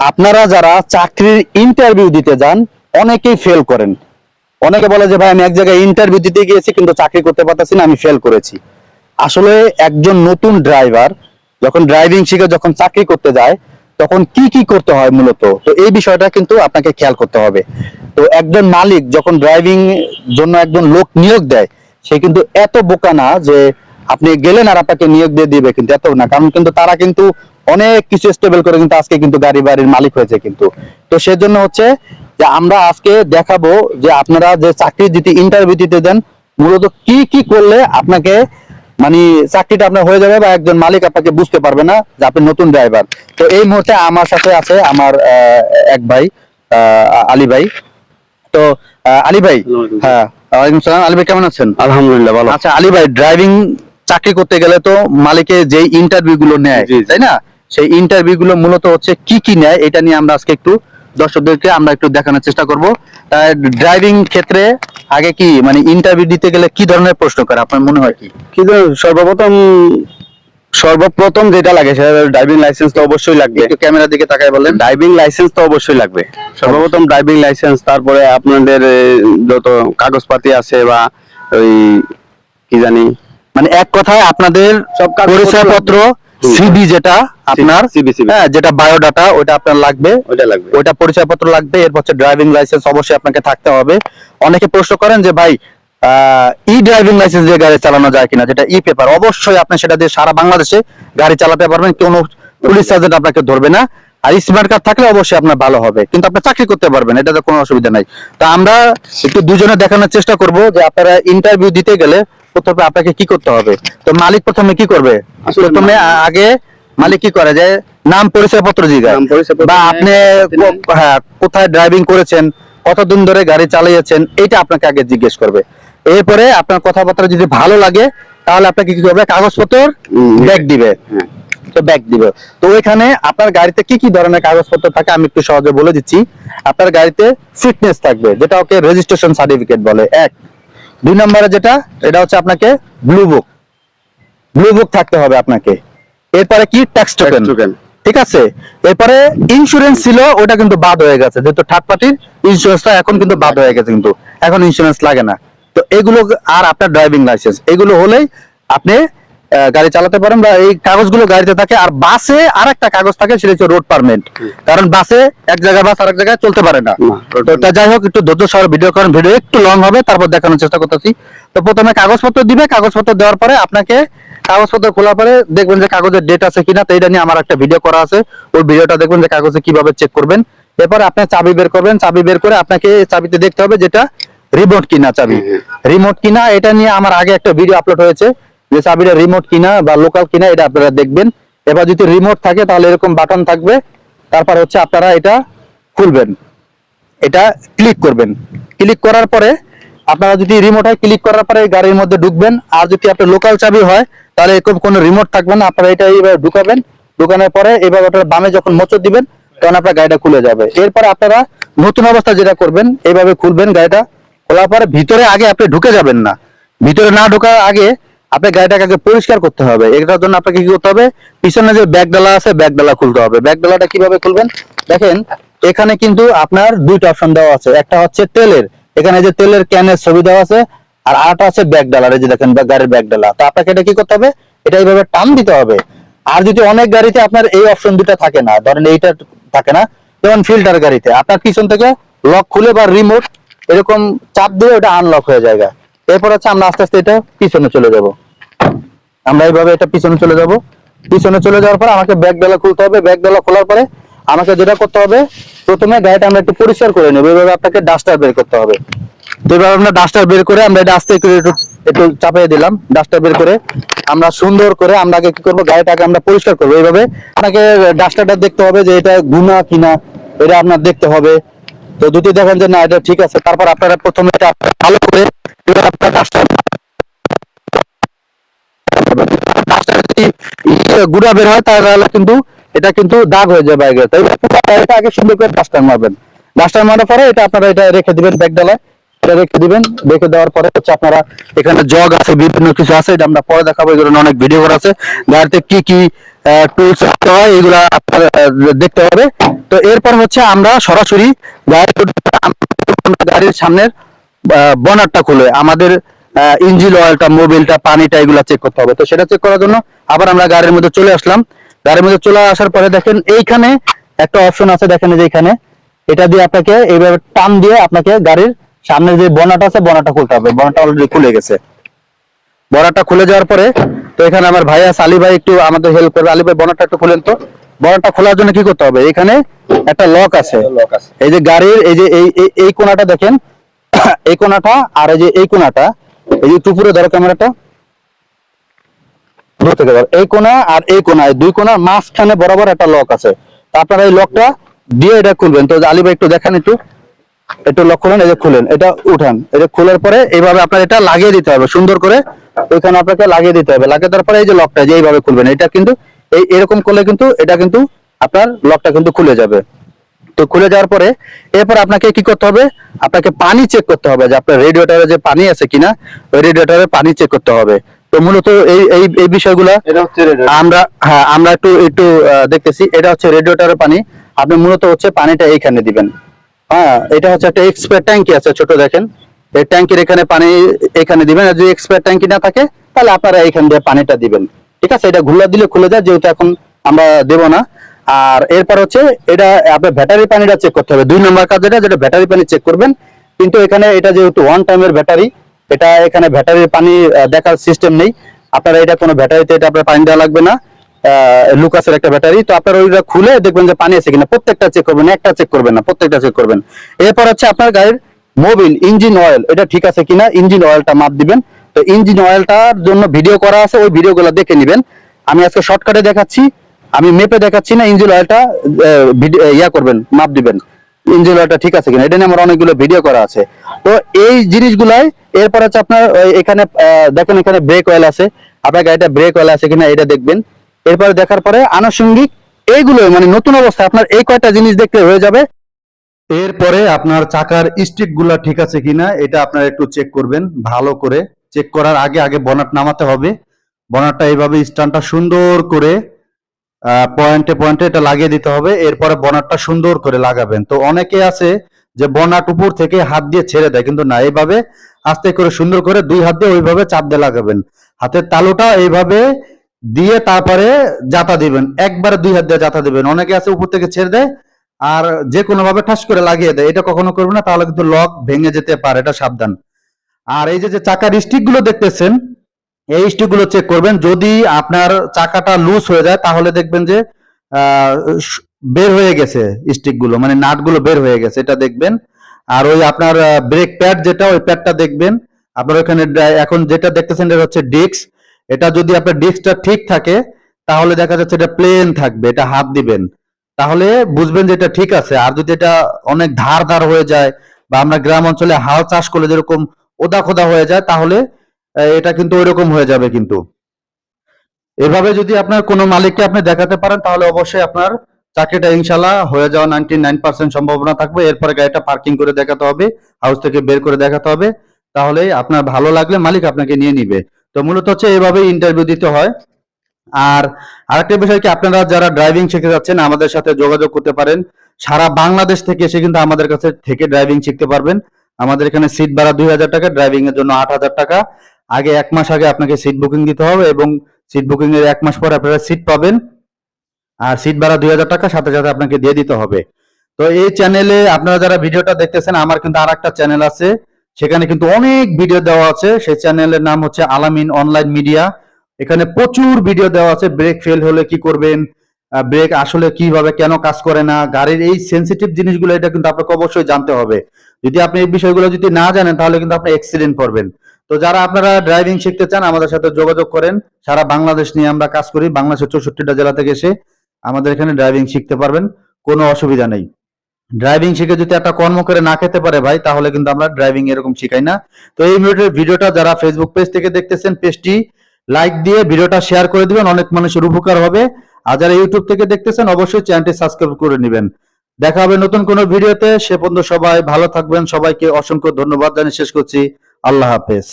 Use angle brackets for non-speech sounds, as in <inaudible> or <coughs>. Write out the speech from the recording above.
আপনারা যারা চাকরির ইন্টারভিউ দিতে যান, অনেকেই ফেল করেন। অনেকে বলে যে, ভাই, আমি এক জায়গায় ইন্টারভিউ দিতে গিয়েছি, কিন্তু চাকরি করতে পারতেছি না, আমি ফেল করেছি। আসলে একজন নতুন ড্রাইভার যখন ড্রাইভিং শিখে যখন চাকরি করতে যায়, তখন কি কি করতে হয় মূলত? তো এই বিষয়টা কিন্তু আপনাকে খেয়াল করতে হবে। তো একজন মালিক যখন ড্রাইভিং জন্য একজন লোক নিয়োগ দেয়, সে কিন্তু এত বোকা না যে, আপনি গেলেন আর আপনাকে নিয়োগ দিয়ে দিবে, কিন্তু এত না। কারণ কিন্তু তারা কিন্তু অনেক কিছু স্টেবল করে কিন্তু আজকে কিন্তু গাড়ি বাড়ির মালিক হয়েছে কিন্তু। তো সেজন্য হচ্ছে যে আমরা আজকে দেখাবো যে আপনারা যে চাকরি দিতে ইন্টারভিউ দিতে দেন মূলত কি কি করলে আপনাকে মানে চাকরিটা আপনার হয়ে যাবে বা একজন মালিক আপনাকে বুঝতে পারবে না যে আপনি নতুন ড্রাইভার তো এই মুহূর্তে আমার সাথে আছে আমার এক ভাই আলী ভাই। তো আলী ভাই হ্যাঁ ওয়ালাইকুম সালাম। আলী ভাই কেমন আছেন? আলহামদুলিল্লাহ ভালো। আচ্ছা আলী ভাই ড্রাইভিং চাকরি করতে গেলে তো মালিকে যে ইন্টারভিউ গুলো নেয়। তাই না? সেই ইন্টারভিউ গুলো মূলত হচ্ছে কি কি নেয় এটা নিয়ে আমরা আজকে একটু দর্শকদেরকে আমরা একটু দেখানোর চেষ্টা করব। ড্রাইভিং ক্ষেত্রে আগে কি মানে ইন্টারভিউ দিতে গেলে কি ধরনের প্রশ্ন করে? আপনার মনে হয় কি? কিন্তু সর্বপ্রথম সর্বপ্রথম যেটা লাগে সেটা ড্রাইভিং লাইসেন্স তো অবশ্যই লাগবে। একটু ক্যামেরার দিকে তাকায় বলেন। ড্রাইভিং লাইসেন্স তো অবশ্যই লাগবে। সর্বপ্রথম ড্রাইভিং লাইসেন্স তারপরে আপনাদের যত কাগজপাতি আছে বা ওই কি জানি মানে এক কথায় আপনাদের সব কাগজপত্র- পরিচয়পত্র। সিবি যেটা আপনার হ্যাঁ যেটা বায়োডাটা ওটা আপনার লাগবে। ওইটা লাগবে। ওইটা পরিচয়পত্র লাগবে এরপর হচ্ছে ড্রাইভিং লাইসেন্স অবশ্যই আপনাকে থাকতে হবে। অনেকে প্রশ্ন করেন যে ভাই ই ড্রাইভিং লাইসেন্স দিয়ে গাড়ি চালানো যায় কিনা? যেটা ই পেপার অবশ্যই আপনি সেটা দিয়ে সারা বাংলাদেশে গাড়ি চালাতে পারবেন কোনো পুলিশ সার্জেন্ট আপনাকে ধরবে না। আর স্মার্ট কার্ড থাকলে অবশ্যই আপনার ভালো হবে কিন্তু আপনি চাকরি করতে পারবেন এটাতে কোনো অসুবিধা নাই। তো আমরা একটু দুজনে দেখানোর চেষ্টা করব যে আপনারা ইন্টারভিউ দিতে গেলে প্রথমে আপনাকে কি করতে হবে? তো মালিক প্রথমে কি করবে? প্রথমে আগে মালিক কি করে? যে নাম পরিচয়পত্র জিজ্ঞাসা নাম, পরিচয়পত্র বা আপনি হ্যাঁ কোথায় ড্রাইভিং করেছেন কতদিন ধরে গাড়ি চালিয়েছেন এটা আপনাকে আগে জিজ্ঞেস করবে। এরপরে আপনার কথাবার্তা যদি ভালো লাগে তাহলে আপনাকে কি করবে? কাগজপত্র ব্যাগ দিবে। তো ব্যাগ দিবে। তো ওইখানে আপনার গাড়িতে কি কি ধরনের কাগজপত্র থাকে আমি একটু সহজে বলে দিচ্ছি। আপনার গাড়িতে ফিটনেস থাকবে যেটা ওকে রেজিস্ট্রেশন সার্টিফিকেট বলে। এক দুই নম্বরে যেটা এটা হচ্ছে আপনাকে ব্লু বুক ব্লু বুক থাকতে হবে আপনাকে। এরপরে কি? ট্যাক্স টোকেন ঠিক আছে? এরপরে ইন্স্যুরেন্স ছিল ওটা কিন্তু বাদ হয়ে গেছে। যেহেতু থার্ড পার্টির ইন্স্যুরেন্সটা এখন কিন্তু বাদ হয়ে গেছে কিন্তু। এখন ইন্স্যুরেন্স লাগে না। তো এগুলো আর আপনার ড্রাইভিং লাইসেন্স এগুলো হলেই আপনি গাড়ি চালাতে পারেন বা এই কাগজগুলো গাড়িতে থাকে আর বাসে আর একটা কাগজ থাকে সেটা হচ্ছে রোড পারমিট কারণ বাসে এক জায়গায় বাস আরেক জায়গায় চলতে পারে না। তা যাই হোক একটু ধৈর্য সহ ভিডিও করেন ভিডিও একটু লং হবে তারপর দেখানোর চেষ্টা করতেছি। তো প্রথমে কাগজপত্র দিবে কাগজপত্র দেওয়ার পরে আপনাকে কাগজপত্র খোলার পরে দেখবেন যে কাগজের ডেট আছে কিনা তো এটা নিয়ে আমার একটা ভিডিও করা আছে। ওই ভিডিওটা দেখবেন যে কাগজে কীভাবে চেক করবেন। এরপর আপনি চাবি বের করবেন চাবি বের করে আপনাকে চাবিতে দেখতে হবে যেটা রিমোট কিনা চাবি। রিমোট কিনা এটা নিয়ে আমার আগে একটা ভিডিও আপলোড হয়েছে। যে চাবিটা রিমোট কিনা বা লোকাল কিনা, এটা আপনারা দেখবেন। এবার যদি রিমোট থাকে, তাহলে এরকম বাটন থাকবে। তারপর হচ্ছে আপনারা এটা খুলবেন। এটা ক্লিক করবেন। ক্লিক করার পরে আপনারা যদি রিমোট হয় ক্লিক করার পরে গাড়ির মধ্যে ঢুকবেন। আর যদি আপনার লোকাল চাবি হয়, তাহলে এরকম কোনো রিমোট থাকবে না। আপনারা এটা এইভাবে ঢুকাবেন। ঢুকানোর পরে এবার আপনারা বামে যখন মোচড় দিবেন, তখন আপনার গাড়িটা খুলে যাবে। এরপরে আপনারা নতুন অবস্থা যেটা করবেন এইভাবে খুলবেন গাড়িটা। খোলার পরে ভিতরে আগে আপনি ঢুকে যাবেন না। ভিতরে না ঢোকার আগে আপনার গাড়িটাকে আগে পরিষ্কার করতে হবে? এটার জন্য আপনাকে কি করতে হবে? পিছনে যে ব্যাগ ডালা আছে, ব্যাগ ডালা খুলতে হবে। ব্যাগ ডালাটা কীভাবে খুলবেন? দেখেন, এখানে কিন্তু আপনার দুইটা অপশন দেওয়া আছে। একটা হচ্ছে তেলের। এখানে যে তেলের ক্যানের ছবি দেওয়া আছে, আর আরেকটা আছে ব্যাগ ডালার। এই যে দেখেন গাড়ির ব্যাগ ডালা। তো আপনাকে এটা কি করতে হবে? এটা এইভাবে টান দিতে হবে। আর যদি অনেক গাড়িতে আপনার এই অপশন দুটা থাকে না, ধরেন এইটা থাকে না, যেমন ফিল্টার গাড়িতে, আপনার পিছন থেকে লক খুলে বা রিমোট এরকম চাপ দিয়ে ওটা আনলক হয়ে যায় এরপর হচ্ছে আমরা আস্তে আস্তে এটা পিছনে চলে যাব। আমরা এইভাবে এটা পিছনে চলে যাব। পিছনে চলে যাওয়ার পর আমাকে ব্যাগ ডালা খুলতে হবে। ব্যাগ ডালা খোলার পরে আমাকে যেটা করতে হবে, প্রথমে গাড়িটা আমরা একটু পরিষ্কার করে নেব। এইভাবে আপনাকে ডাস্টার বের করতে হবে। তো এবার আমরা ডাস্টার বের করে আমরা এটা আস্তে একটু একটু চাপিয়ে দিলাম, ডাস্টার বের করে। আমরা সুন্দর করে আমরা আগে কি করব, গাড়িটাকে আমরা পরিষ্কার করব। এইভাবে আপনাকে ডাস্টারটা দেখতে হবে যে এটা গুণা কিনা, এটা আপনার দেখতে হবে। তো যদি দেখেন যে না, এটা ঠিক আছে, তারপর আপনারা প্রথমে ভালো করে আপনার ইয়ে গুঁড়া বের হয়, তাহলে কিন্তু এটা কিন্তু দাগ হয়ে যাবে আগে। তাই এটা আগে সুন্দর করে ডাস্টার মারবেন। ডাস্টার মারার পরে এটা আপনারা এটা রেখে দিবেন ব্যাগ ডালায় এটা রেখে দিবেন, রেখে দেওয়ার পরে হচ্ছে আপনারা এখানে জগ আছে, বিভিন্ন কিছু আছে, এটা আমরা পরে দেখাবো, এগুলো অনেক ভিডিও করা আছে। গাড়িতে কি কি টুলস রাখতে হয় এগুলো দেখতে হবে। তো এরপর হচ্ছে আমরা সরাসরি গাড়ির সামনের বনারটা খুলে আমাদের ইঞ্জিন অয়েলটা মোবিলটা পানিটা এগুলো চেক করতে হবে। তো সেটা চেক করার জন্য আবার আমরা গাড়ির মধ্যে চলে আসলাম। গাড়ির মধ্যে চলে আসার পরে দেখেন এইখানে একটা অপশন আছে, দেখেন যে এখানে। এটা দিয়ে আপনাকে এইভাবে টান দিয়ে আপনাকে গাড়ির সামনে যে বনাটা আছে বনাটা খুলতে হবে। বনাটা অলরেডি খুলে গেছে। বনাটা খুলে যাওয়ার পরে তো এখানে আমার ভাই আছে আলী ভাই একটু আমাদের হেল্প করবে। আলী ভাই বনাটা একটু খুলেন তো। বনাটা খোলার জন্য কি করতে হবে? এখানে একটা লক আছে। এই যে গাড়ির এই যে এই এই- কোনাটা দেখেন। <coughs> এই কোনাটা আর এই যে এই কোনাটা। এই যে টুপুরে ধরো ক্যামেরাটা। থেকে ধরো। এই কোনা আর এই কোনা দুই কোনার মাঝখানে বরাবর একটা লক আছে। তা আপনারা এই লকটা দিয়ে এটা খুলবেন। তো আলী ভাই একটু দেখেন একটু। একটু লক করেন এই যে খুলেন। এটা উঠান। এটা খোলার পরে এইভাবে আপনার এটা লাগিয়ে দিতে হবে। সুন্দর করে ওইখানে আপনাকে লাগিয়ে দিতে হবে। লাগিয়ে দেওয়ার পরে এই যে লকটা যে এইভাবে খুলবেন এটা কিন্তু এই এরকম করলে কিন্তু এটা কিন্তু আপনার লকটা কিন্তু খুলে যাবে। তো খুলে যাওয়ার পরে এরপর আপনাকে কি করতে হবে? আপনাকে পানি চেক করতে হবে যে আপনার রেডিয়েটরে যে পানি আছে কিনা ওই রেডিয়েটরে পানি চেক করতে হবে। তো মূলত এই এই এই বিষয়গুলা এটা হচ্ছে আমরা হ্যাঁ আমরা একটু একটু দেখতেছি। এটা হচ্ছে রেডিয়েটরের পানি। আপনি মূলত হচ্ছে পানিটা এইখানে দিবেন। হ্যাঁ এটা হচ্ছে একটা এক্সপায়ার ট্যাঙ্কি আছে ছোট দেখেন। এই ট্যাঙ্কির এখানে পানি এখানে দিবেন, আর যদি এক্সপায়ার ট্যাঙ্কি না থাকে, তাহলে আপনারা এইখান দিয়ে পানিটা দিবেন। ঠিক আছে? এটা ঘুলা দিলে খুলে যায়, যেহেতু এখন আমরা দেব না। আর এরপর হচ্ছে, এটা আপনার ব্যাটারি পানিটা চেক করতে হবে। দুই নম্বর কাজ এটা, যেটা ব্যাটারি পানি চেক করবেন। কিন্তু এখানে এটা যেহেতু ওয়ান টাইমের ব্যাটারি এটা এখানে ব্যাটারির পানি দেখার সিস্টেম নেই। আপনারা এটা কোনো ব্যাটারিতে এটা আপনার পানি দেওয়া লাগবে না। লুকাসের একটা ব্যাটারি তো আপনারা ওইটা খুলে দেখবেন যে পানি আছে কিনা। প্রত্যেকটা চেক করবেন, একটা চেক করবেন না, প্রত্যেকটা চেক করবেন। এরপর হচ্ছে আপনার গাড়ির মোবিল, ইঞ্জিন অয়েল, এটা ঠিক আছে কিনা? ইঞ্জিন অয়েলটা মাপ দিবেন। তো ইঞ্জিন অয়েলটার জন্য ভিডিও করা আছে, ওই ভিডিওগুলো দেখে নেবেন। আমি আজকে শর্টকাটে দেখাচ্ছি, আমি মেপে দেখাচ্ছি না, ইঞ্জিন অয়েলটা ইয়া করবেন, মাপ দিবেন। ইঞ্জিন অয়েলটা ঠিক আছে কিনা? এটা নিয়ে আমার অনেকগুলো ভিডিও করা আছে। তো এই জিনিসগুলাই, এরপর হচ্ছে আপনার এখানে দেখেন এখানে ব্রেক অয়েল আছে। আপনার গাড়িটা ব্রেক অয়েল আছে কিনা, এটা দেখবেন। এরপরে দেখার পরে আনুষঙ্গিক এইগুলো মানে নতুন অবস্থায় আপনার এই কয়টা জিনিস দেখলে হয়ে যাবে। এরপরে আপনার চাকার স্টিকগুলা ঠিক আছে কিনা, এটা আপনারা একটু চেক করবেন, ভালো করে চেক করার আগে আগে বনাট নামাতে হবে। বনাটটা এইভাবে স্ট্যান্ডটা সুন্দর করে পয়েন্টে পয়েন্টে এটা লাগিয়ে দিতে হবে। এরপরে বনাটটা সুন্দর করে লাগাবেন। তো অনেকে আছে যে বনাট উপর থেকে হাত দিয়ে ছেড়ে দেয়, কিন্তু না, এইভাবে আস্তে করে সুন্দর করে দুই হাত দিয়ে ওইভাবে চাপ দিয়ে লাগাবেন। হাতের তালুটা এইভাবে দিয়ে তারপরে জাতা দিবেন। একবারে দুই হাত দিয়ে জাতা দিবেন। অনেকে আছে উপর থেকে ছেড়ে দেয় আর যে কোনো ভাবে ঠাস করে লাগিয়ে দেয়, এটা কখনো করবে না, তাহলে কিন্তু লক ভেঙে যেতে পারে, এটা সাবধান। আর এই যে চাকার স্টিকগুলো দেখতেছেন, এই স্টিকগুলো চেক করবেন, যদি আপনার চাকাটা লুজ হয়ে যায়, তাহলে দেখবেন যে বের হয়ে গেছে স্টিকগুলো মানে নাটগুলো বের হয়ে গেছে, এটা দেখবেন। আর ওই আপনার ব্রেক প্যাড যেটা, ওই প্যাডটা দেখবেন। আপনার ওখানে এখন যেটা দেখতেছেন, এটা হচ্ছে ডিস্ক এটা যদি আপনার ডিস্কটা ঠিক থাকে, তাহলে দেখা যাচ্ছে এটা প্লেন থাকবে, এটা হাত দিবেন। তাহলে বুঝবেন যে এটা ঠিক আছে। আর যদি এটা অনেক ধার ধার হয়ে যায় বা আমরা গ্রাম অঞ্চলে হাল চাষ করলে যেরকম ওদা খোদা হয়ে যায়, তাহলে এটা কিন্তু ওইরকম হয়ে যাবে কিন্তু। এভাবে যদি আপনার কোনো মালিককে আপনি দেখাতে পারেন, তাহলে অবশ্যই আপনার চাকরিটা ইনশাল্লাহ হয়ে যাওয়া নাইনটি নাইন পার্সেন্ট সম্ভাবনা থাকবে। এরপরে গাড়িটা পার্কিং করে দেখাতে হবে, হাউস থেকে বের করে দেখাতে হবে। তাহলে আপনার ভালো লাগলে মালিক আপনাকে নিয়ে নিবে। তো মূলত হচ্ছে এইভাবেই ইন্টারভিউ দিতে হয়। আর আরেকটা বিষয় কি, আপনারা যারা ড্রাইভিং শিখতে যাচ্ছেন, আমাদের সাথে যোগাযোগ করতে পারেন। সারা বাংলাদেশ থেকে এসে কিন্তু আমাদের কাছে থেকে ড্রাইভিং শিখতে পারবেন। আমাদের এখানে সিট ভাড়া দুই হাজার টাকা ড্রাইভিং এর জন্য আট হাজার টাকা। আগে এক মাস আগে আপনাকে সিট বুকিং দিতে হবে এবং সিট বুকিং এর এক মাস পরে আপনারা সিট পাবেন। আর সিট ভাড়া দুই হাজার টাকা, সাথে সাথে আপনাকে দিয়ে দিতে হবে। তো এই চ্যানেলে আপনারা যারা ভিডিওটা দেখতেছেন, আমার কিন্তু আর একটা চ্যানেল আছে। সেখানে কিন্তু অনেক ভিডিও দেওয়া আছে। সেই চ্যানেলের নাম হচ্ছে আলামিন অনলাইন মিডিয়া এখানে প্রচুর ভিডিও দেওয়া আছে ব্রেক ফেল হলে কি করবেন ব্রেক আসলে কীভাবে, কেন কাজ করে না, গাড়ির এই সেন্সিটিভ জিনিসগুলো, এটা কিন্তু আপনাকে অবশ্যই জানতে হবে। যদি আপনি এই বিষয়গুলো যদি না জানেন, তাহলে কিন্তু আপনি অ্যাক্সিডেন্ট করবেন। তো যারা আপনারা ড্রাইভিং শিখতে চান, আমাদের সাথে যোগাযোগ করেন। সারা বাংলাদেশ নিয়ে আমরা কাজ করি, বাংলাদেশের চৌষট্টিটা জেলা থেকে এসে আমাদের এখানে ড্রাইভিং শিখতে পারবেন, কোনো অসুবিধা নেই। ড্রাইভিং শিখে যদি একটা কর্ম করে না খেতে পারে ভাই, তাহলে কিন্তু আমরা ড্রাইভিং এরকম শিখাই না। তো এই ভিডিও- ভিডিওটা যারা ফেসবুক পেজ থেকে দেখতেছেন পেজটি লাইক দিয়ে ভিডিওটা শেয়ার করে দিবেন, অনেক মানুষের উপকার হবে। আর যারা ইউটিউব থেকে দেখতেছেন, অবশ্যই চ্যানেলটি সাবস্ক্রাইব করে নেবেন। দেখা হবে নতুন কোনো ভিডিওতে। সে পর্যন্ত সবাই ভালো থাকবেন। সবাইকে অসংখ্য ধন্যবাদ। জানিয়ে শেষ করছি। আল্লাহ হাফেজ।